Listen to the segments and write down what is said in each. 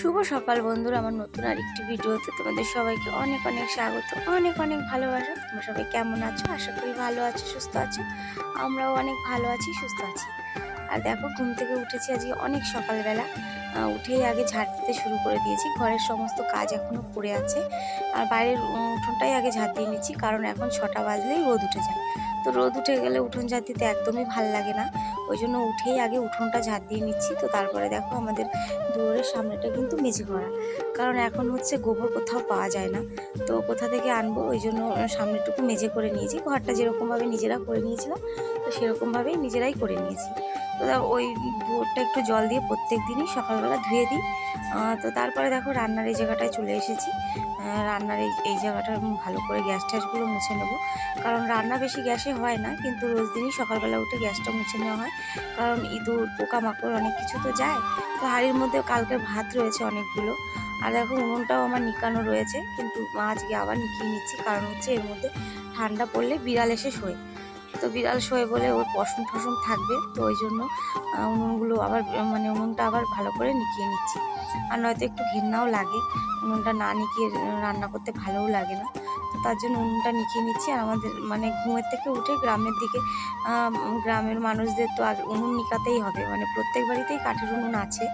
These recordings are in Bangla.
শুভ সকাল বন্ধুরা, আমার নতুন আরেকটি ভিডিওতে তোমাদের সবাইকে অনেক অনেক স্বাগত, অনেক অনেক ভালোবাসা। তোমরা সবাই কেমন আছো? আশা করি ভালো আছো, সুস্থ আছো? আমরাও অনেক ভালো আছি, সুস্থ আছি। আর দেখো, ঘুম থেকে উঠেছি আজকে অনেক সকালবেলা। উঠেই আগে ঝাড় দিতে শুরু করে দিয়েছি। ঘরের সমস্ত কাজ এখনও পড়ে আছে। আর বাইরের উঠোনটাই আগে ঝাড় দিয়ে নিচ্ছি, কারণ এখন ছটা বাজলেই রোদ উঠে যায়। তো রোদ উঠে গেলে উঠোন ঝাড় দিতে একদমই ভালো লাগে না। ওই জন্য উঠেই আগে উঠোনটা ঝাঁট দিয়ে নিচ্ছি। তো তারপরে দেখো আমাদের দুয়ারের সামনেটা কিন্তু মেঝে করা কারণ এখন হচ্ছে গোবর কোথাও পাওয়া যায় না। তো কোথা থেকে আনব? ওই জন্য সামনেটুকু মেঝে করে নিয়েছি। ঘরটা যেরকমভাবে নিজেরা করে নিয়েছিলাম, তো সেরকমভাবেই নিজেরাই করে নিয়েছি। ওই দুয়ারটা একটু জল দিয়ে প্রত্যেক দিনই সকালবেলা ধুয়ে দিই। তো তারপরে দেখো রান্নার এই জায়গাটায় চলে এসেছি। রান্নার এই এই জায়গাটা ভালো করে গ্যাস ট্যাসগুলো মুছে নেব। কারণ রান্না বেশি গ্যাসে হয় না, কিন্তু রোজ দিনই সকালবেলা উঠে গ্যাসটা মুছে নেওয়া হয়। কারণ ইঁদুর, পোকামাকড় অনেক কিছু তো যায়। তো হাঁড়ির মধ্যে কালকে ভাত রয়েছে অনেকগুলো। আর দেখো উনুনটাও আমার নিকানো রয়েছে, কিন্তু আজকে আবার নিকিয়ে নিচ্ছি। কারণ হচ্ছে এর মধ্যে ঠান্ডা পড়লে বিড়াল এসে শোয়। তো বিড়াল শোয়ে বলে ওর পশম টসম থাকবে, তো ওই জন্য উনুনগুলো আবার মানে উনুনটা আবার ভালো করে নিকিয়ে নিচ্ছি। আর নয়তো একটু ঘেন্নাও লাগে, উনুনটা না নিকিয়ে রান্না করতে ভালোও লাগে না। তার জন্য উনুনটা নিকিয়ে নিচ্ছি। আর আমাদের মানে ঘুমের থেকে উঠে গ্রামের দিকে গ্রামের মানুষদের তো আর উনুন নিকাতেই হবে। মানে প্রত্যেক বাড়িতেই কাঠের উনুন আছে।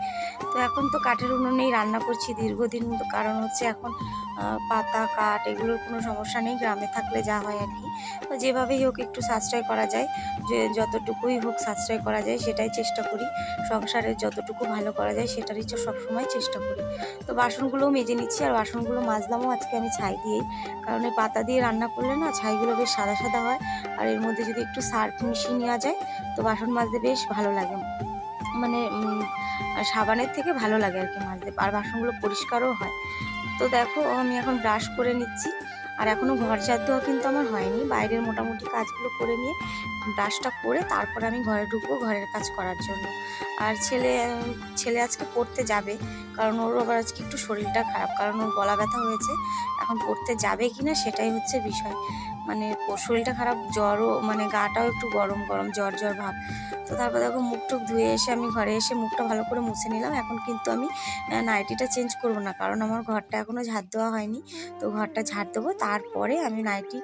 তো এখন তো কাঠের উনুনেই রান্না করছি দীর্ঘদিন। কারণ হচ্ছে এখন পাতা, কাঠ এগুলোর কোনো সমস্যা নেই। গ্রামে থাকলে যা হয় আর কি। তো যেভাবেই হোক একটু সাশ্রয় করা যায়। যে, যতটুকুই হোক সাশ্রয় করা যায়, সেটাই চেষ্টা করি। সংসারের যতটুকু ভালো করা যায়, সেটারই সবসময় চেষ্টা করি। তো বাসনগুলোও মেজে নিচ্ছি। আর বাসনগুলো মাজলামও আজকে আমি ছাই দিয়েই। কারণ পাতা দিয়ে রান্না করলে না ছাইগুলো বেশ সাদা সাদা হয়। আর এর মধ্যে যদি একটু সার্ফ মিশিয়ে নেওয়া যায়, তো বাসন মাজতে বেশ ভালো লাগে। মানে সাবানের থেকে ভালো লাগে আর কি মাজতে। আর বাসনগুলো পরিষ্কারও হয়। তো দেখো, আমি এখন ব্রাশ করে নিচ্ছি। আর এখনও ঘর ঝাড় দেওয়া কিন্তু আমার হয়নি। বাইরের মোটামুটি কাজগুলো করে নিয়ে ব্রাশটা করে তারপরে আমি ঘরে ঢুকবো ঘরের কাজ করার জন্য। আর ছেলে ছেলে আজকে পড়তে যাবে, কারণ ওর আবার আজকে একটু শরীরটা খারাপ, কারণ ওর গলা ব্যথা হয়েছে। এখন পড়তে যাবে কি না সেটাই হচ্ছে বিষয়। মানে শরীরটা খারাপ, জ্বরও মানে গাটাও একটু গরম গরম জ্বর জ্বর ভাব। তো তারপর দেখো মুখ টুক ধুয়ে এসে আমি ঘরে এসে মুখটা ভালো করে মুছে নিলাম। এখন কিন্তু আমি নাইটিটা চেঞ্জ করব না, কারণ আমার ঘরটা এখনও ঝাড় দেওয়া হয়নি। তো ঘরটা ঝাড় দেবো, তারপরে আমি নাইটি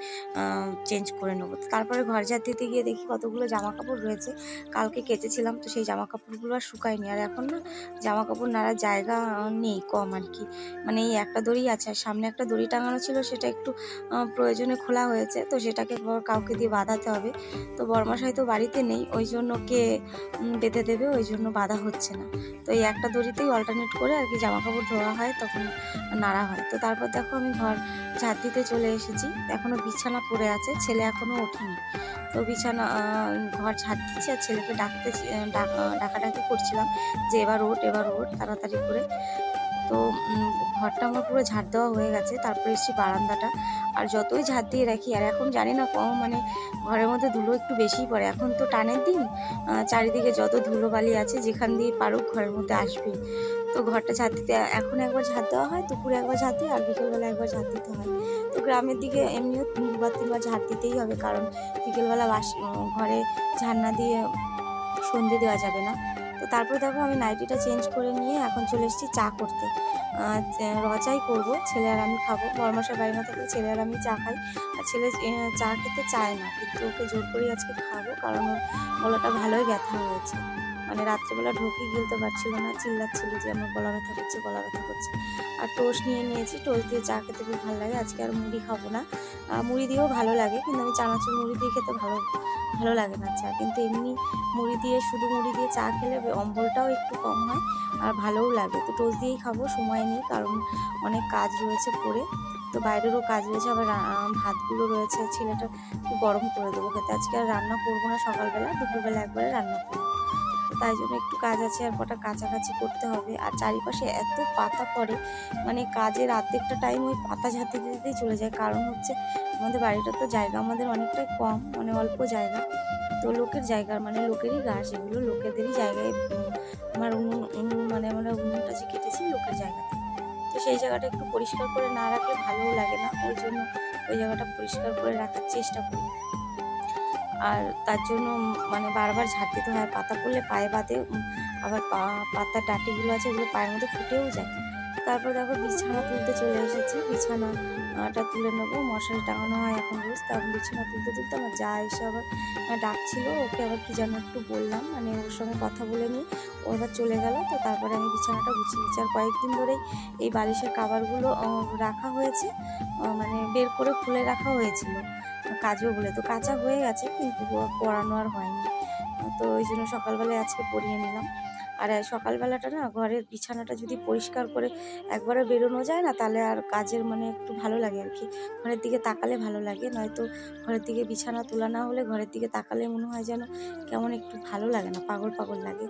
চেঞ্জ করে নেব। তারপরে ঘর ঝাড় দিতে গিয়ে দেখি কতগুলো জামা কাপড় রয়েছে। কালকে কেচেছিলাম, তো সেই জামা কাপড়গুলো আর শুকায়নি। আর এখন না জামা কাপড় নাড়ার জায়গা নেই কম আর কি। মানে এই একটা দড়ি আছে, আর সামনে একটা দড়ি টাঙানো ছিল, সেটা একটু প্রয়োজনে খোলা হয়েছে। তো সেটাকে কাউকে দিয়ে বাঁধাতে হবে। তো বরমাশাই তো বাড়িতে নেই, ওই জন্য কে উম, বেঁধে দেবে ওই জন্য বাধা হচ্ছে না। তো এই একটা দড়িতেই অল্টারনেট করে আর কি জামা কাপড় ধোয়া হয় তখন নাড়া হয়। তো তারপর দেখো আমি ঘর ঝাঁট দিতে চলে এসেছি। এখনও বিছানা পড়ে আছে ছেলে এখনও ওঠেনি। তো বিছানা ঘর ঝাঁট দিচ্ছি আর ছেলেকে ডাকতে ডাকা ডাকাডাকি করছিলাম যে এবার ওঠ এবার ওঠ তাড়াতাড়ি করে। তো ঘরটা আমার পুরো ঝাড় দেওয়া হয়ে গেছে, তারপরে এসেছি বারান্দাটা। আর যতই ঝাড় দিয়ে রাখি, আর এখন জানি না কম মানে ঘরের মধ্যে ধুলো একটু বেশিই পড়ে। এখন তো টানের দিন চারিদিকে যত ধুলো বালি আছে, যেখান দিয়ে পারুক ঘরের মধ্যে আসবেই। তো ঘরটা ঝাড় দিতে, এখন একবার ঝাড় দেওয়া হয়, দুপুরে একবার ঝাড় দিই, আর বিকেলবেলা একবার ঝাড় দিতে হয়। তো গ্রামের দিকে এমনিও দুবার তিনবার ঝাড় দিতেই হবে, কারণ বিকেলবেলা বাস ঘরে ঝাড় না দিয়ে সন্ধে দেওয়া যাবে না। তারপর দেখো আমি নাইটিটা চেঞ্জ করে নিয়ে এখন চলে এসেছি চা করতে। রচাই করব, ছেলে আর আমি খাব। বরমাসের বাড়ি না থাকলে ছেলে আর আমি চা খাই। আর ছেলে চা খেতে চায় না, কিন্তু ওকে জোর করেই আজকে খাব কারণ ওর গলাটা ভালোই ব্যথা হয়েছে। মানে রাত্রেবেলা ঢোকে গিলতে পারছিল না, চিল্লাচ্ছিল যে আমার গলা ব্যথা করছে, গলা ব্যথা করছে। আর টোস্ট নিয়ে নিয়েছি, টোস্ট দিয়ে চা খেতে খুব ভালো লাগে, আজকে আর মুড়ি খাব না। মুড়ি দিয়েও ভালো লাগে, কিন্তু আমি চানাচুর মুড়ি দিয়ে খেতে ভালো ভালো লাগে না চা, কিন্তু এমনি মুড়ি দিয়ে, শুধু মুড়ি দিয়ে চা খেলে অম্বলটাও একটু কম হয়, আর ভালোও লাগে। তো টোস্ট দিয়েই খাব, সময় নেই, কারণ অনেক কাজ রয়েছে পড়ে। তো বাইরেরও কাজ রয়েছে, আবার ভাতগুলো রয়েছে, ছেলেটা গরম করে দেবো খেতে। আজকে আর রান্না করব না সকালবেলা, দুপুরবেলা একবারে রান্না করব। তাই জন্য একটু কাজ আছে, আর কটা কাছাকাছি করতে হবে। আর চারিপাশে এত পাতা পড়ে মানে কাজের অর্ধেকটা টাইম ওই পাতা ঝাঁতে দিতেই চলে যায়। কারণ হচ্ছে আমাদের বাড়িটা তো জায়গা আমাদের অনেকটাই কম মানে অল্প জায়গা। তো লোকের জায়গার মানে লোকেরই গাছ এগুলো লোকেদেরই জায়গায়। আমার উনুন উনুন মানে আমরা উনুনটা যে কেটেছি লোকের জায়গাতে। তো সেই জায়গাটা একটু পরিষ্কার করে না রাখলে ভালোও লাগে না। ওই জন্য ওই জায়গাটা পরিষ্কার করে রাখার চেষ্টা করি। আর তার জন্য মানে বারবার ঝাঁট দিতে হয় পাতা পড়লে পায়ে বাঁধে আবার পাতার ডাঁটিগুলো আছে, ওগুলো পায়ের মধ্যে ফুটেও যায়। তারপর দেখো বিছানা তুলতে চলে এসেছে। বিছানাটা তুলে নেব। মশারি টাঙানো হয় এখন রোজ তারপর বিছানা তুলতে তুলতে আমার যা এসে আবার ডাকছিল। ওকে আবার কি যেন একটু বললাম মানে ওর সঙ্গে কথা বলে নিই। ও আবার চলে গেল, তো তারপরে আমি বিছানাটা গুছিয়ে নিচ্ছি। আর কয়েকদিন ধরেই এই বালিশের কাভারগুলো রাখা হয়েছে মানে বের করে খুলে রাখা হয়েছিল, কাচবো বলে। তো কাঁচা হয়ে গেছে, কিন্তু প- পরানো আর হয়নি। তো ওই জন্য সকালবেলায় আজকে পরিয়ে নিলাম। আর সকালবেলাটা না ঘরের বিছানাটা যদি পরিষ্কার করে একবারে বেরোনো যায় না, তাহলে আর কাজের মানে একটু ভালো লাগে আর কি। ঘরের দিকে তাকালে ভালো লাগে, নয়তো ঘরের দিকে বিছানা তোলা না হলে ঘরের দিকে তাকালে মনে হয় যেন কেমন একটু ভালো লাগে না, পাগল পাগল লাগে।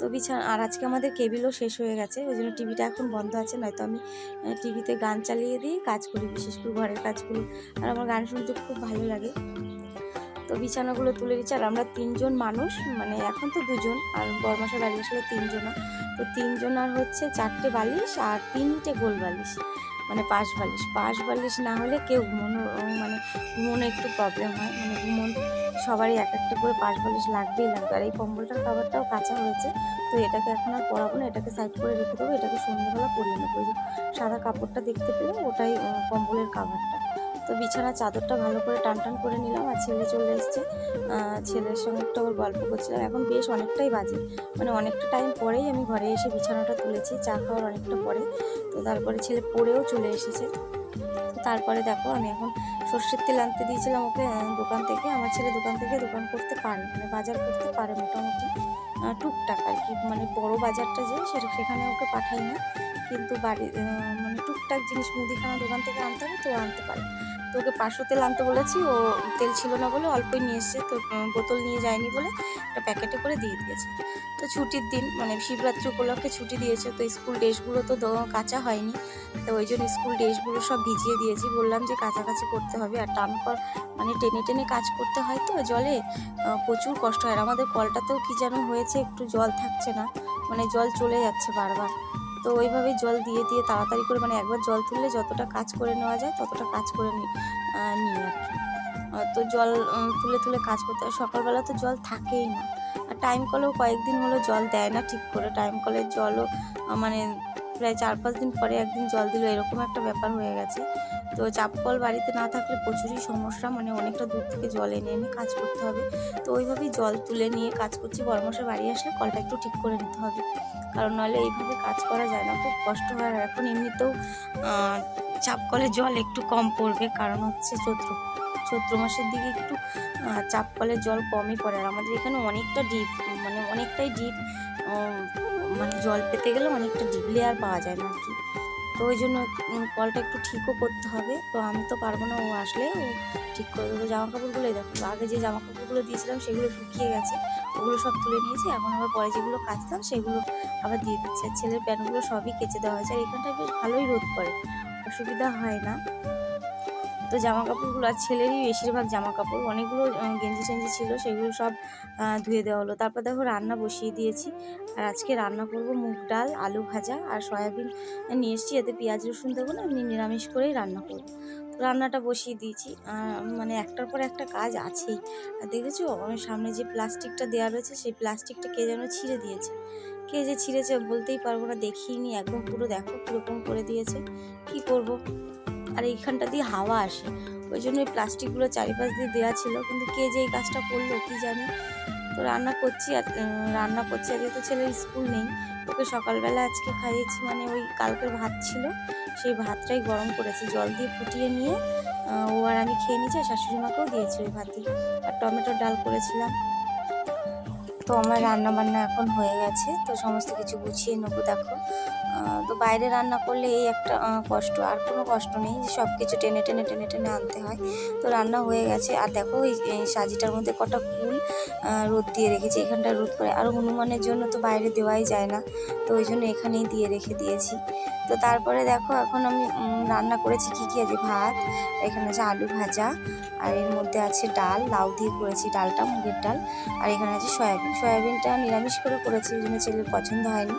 তো বিছানা, আর আজকে আমাদের কেবিলও শেষ হয়ে গেছে, ওই জন্য টিভিটা এখন বন্ধ আছে, নয়তো আমি টিভিতে গান চালিয়ে দিয়ে কাজ করি, বিশেষ করে ঘরের কাজগুলো। আর আমার গান শুনতে খুব ভালো লাগে। তো বিছানাগুলো তুলে দিচ্ছে। আর আমরা তিনজন মানুষ মানে এখন তো দুজন, আর বরমাসা বাড়ি আসলে তিনজনা তো তিনজন আর হচ্ছে চারটে বালিশ আর তিনটে গোল বালিশ মানে পাশ বালিশ। পাশ বালিশ না হলে কেউ ঘুমানো মানে ঘুমোনো একটু প্রবলেম হয়। মানে ঘুমন সবারই এক একটা করে পাশ বালিশ লাগবেই লাগবে। আর এই কম্বলটার খাবারটাও কাঁচা হয়েছে, তো এটাকে এখন আর পরাবো না। এটাকে সাইড করে রেখে দেবো। এটাকে সন্ধ্যেবেলা পরিয়ে নেব। সাদা কাপড়টা দেখতে পেলে ওটাই কম্বলের কাভারটা তো বিছানার চাদরটা ভালো করে টান টান করে নিলাম আর ছেলে চলে এসছে। ছেলের সঙ্গে একটু আবার গল্প করছিলাম। এখন বেশ অনেকটাই বাজে। মানে অনেকটা টাইম পরেই আমি ঘরে এসে বিছানাটা তুলেছি, চা খাওয়ার অনেকটা পরে। তো তারপরে ছেলে পড়েও চলে এসেছে। তারপরে দেখো আমি এখন সর্ষের তেল আনতে দিয়েছিলাম ওকে দোকান থেকে। আমার ছেলে দোকান থেকে দোকান করতে পারে মানে বাজার করতে পারে মোটামুটি। টুকটাক আর কি মানে বড় বাজারটা যে সেটা সেখানে ওকে পাঠাই না। কিন্তু বাড়ি মানে টুকটাক জিনিস মুদিখানা দোকান থেকে আনতে হবে, তো আনতে পারে তো ওকে পাঁচশো তেল আনতে বলেছি, ও তেল ছিল না বলে অল্পই নিয়ে এসছে, তো বোতল নিয়ে যায়নি বলে একটা প্যাকেটে করে দিয়ে দিয়েছে। তো ছুটির দিন মানে শিবরাত্রি উপলক্ষে ছুটি দিয়েছে, তো স্কুল ড্রেসগুলো তো কাঁচা হয়নি, তো ওই জন্য স্কুল ড্রেসগুলো সব ভিজিয়ে দিয়েছি। বললাম যে কাছাকাছি করতে হবে, আর টান কর মানে টেনে টেনে কাজ করতে হয় তো জলে প্রচুর কষ্ট হয়। আর আমাদের কলটাতেও কি যেন হয়েছে, একটু জল থাকছে না মানে জল চলে যাচ্ছে বারবার। তো ওইভাবে জল দিয়ে দিয়ে তাড়াতাড়ি করে মানে একবার জল তুললে যতটা কাজ করে নেওয়া যায় ততটা কাজ করে নিই আর কি। তো জল তুলে তুলে কাজ করতে হয়। সকালবেলা তো জল থাকেই না। আর টাইম কলেও কয়েকদিন হলো জল দেয় না ঠিক করে। টাইম কলের জলও মানে প্রায় চার পাঁচ দিন পরে একদিন জল দিল, এরকম একটা ব্যাপার হয়ে গেছে। তো চাপ কল বাড়িতে না থাকলে প্রচুরই সমস্যা মানে অনেকটা দূর থেকে জল এনে এনে কাজ করতে হবে। তো ওইভাবেই জল তুলে নিয়ে কাজ করছি বরমশা বাড়ি আসলে কলটা একটু ঠিক করে নিতে হবে। কারণ নাহলে এইভাবে কাজ করা যায় না, খুব কষ্ট হয়। আর এখন এমনিতেও চাপ কলে জল একটু কম পড়বে, কারণ হচ্ছে চৈত্র চৈত্র মাসের দিকে একটু চাপ কলের জল কমই পড়ে। আর আমাদের এখানে অনেকটা ডিপ মানে অনেকটাই ডিপ মানে জল পেতে গেলে অনেকটা ডিপ লেয়ার পাওয়া যায় না আর কি। তো ওই জন্য কলটা একটু ঠিকও করতে হবে। তো আমি তো পারব না, ও আসলে ও ঠিক করে দেবো। জামা কাপড়গুলোই দেখো, আগে যে জামা কাপড়গুলো দিয়েছিলাম সেগুলো শুকিয়ে গেছে, ওগুলো সব তুলে নিয়েছি। এখন আবার পরে যেগুলো কাচতাম সেগুলো আবার দিয়ে দিচ্ছে। আর ছেলের প্যান্টগুলো সবই কেচে দেওয়া হয়েছে। আর এখানটায় বেশ ভালোই রোদ করে অসুবিধা হয় না। তো জামা কাপড়গুলো আর ছেলেরই বেশিরভাগ জামা কাপড় অনেকগুলো গেঞ্জি টেঞ্জি ছিল, সেগুলো সব ধুয়ে দেওয়া হলো। তারপর দেখো রান্না বসিয়ে দিয়েছি। আর আজকে রান্না করব মুগ ডাল, আলু ভাজা আর সয়াবিন নিয়ে এসেছি। এতে পেঁয়াজ, রসুন দেবো না, এমনি নিরামিষ করেই রান্না করব। রান্নাটা বসিয়ে দিয়েছি। মানে একটার পর একটা কাজ আছেই। আর দেখেছ, আমার সামনে যে প্লাস্টিকটা দেওয়া রয়েছে, সেই প্লাস্টিকটা কে যেন ছিঁড়ে দিয়েছে। কে যে ছিঁড়েছে বলতেই পারব না, দেখিনি। একদম পুরো দেখো, কীরকম করে দিয়েছে। কি করব? আর এইখানটা দিয়ে হাওয়া আসে। ওই জন্য এই প্লাস্টিকগুলো চারিপাশ দিয়ে দেওয়া ছিল। কিন্তু কে যে এই কাজটা করল কি জানি? তো রান্না করছি আর রান্না করছি। আজকে তো ছেলের স্কুল নেই। ওকে সকালবেলা আজকে খাইয়েছি। মানে ওই কালকের ভাত ছিল। সেই ভাতটাই গরম করেছি। জল দিয়ে ফুটিয়ে নিয়ে ও আর আমি খেয়ে নিয়েছি। আর শাশুড়ি মাকেও দিয়েছি ওই ভাতই আর টমেটোর ডাল করেছিলাম। তো আমার রান্না বান্না এখন হয়ে গেছে। তো সমস্ত কিছু গুছিয়ে নেব, দেখো। তো বাইরে রান্না করলে এই একটা কষ্ট। আর কোনো কষ্ট নেই যে সব কিছু টেনে টেনে টেনে টেনে আনতে হয়। তো রান্না হয়ে গেছে। আর দেখো এই সাজিটার মধ্যে কটা ফুল রোদ দিয়ে রেখেছি। এখানটা রোদ করে আর হনুমানের জন্য তো বাইরে দেওয়াই যায় না। তো ওই জন্য এখানেই দিয়ে রেখে দিয়েছি। তো তারপরে দেখো এখন আমি রান্না করেছি কী কী? আছে ভাত, এখানে আছে আলু ভাজা, আর এর মধ্যে আছে ডাল। লাউ দিয়ে করেছি ডালটা, মুগের ডাল। আর এখানে আছে সয়াবিন। সয়াবিনটা নিরামিষ করে করেছি, ওই জন্য ছেলের পছন্দ হয়নি।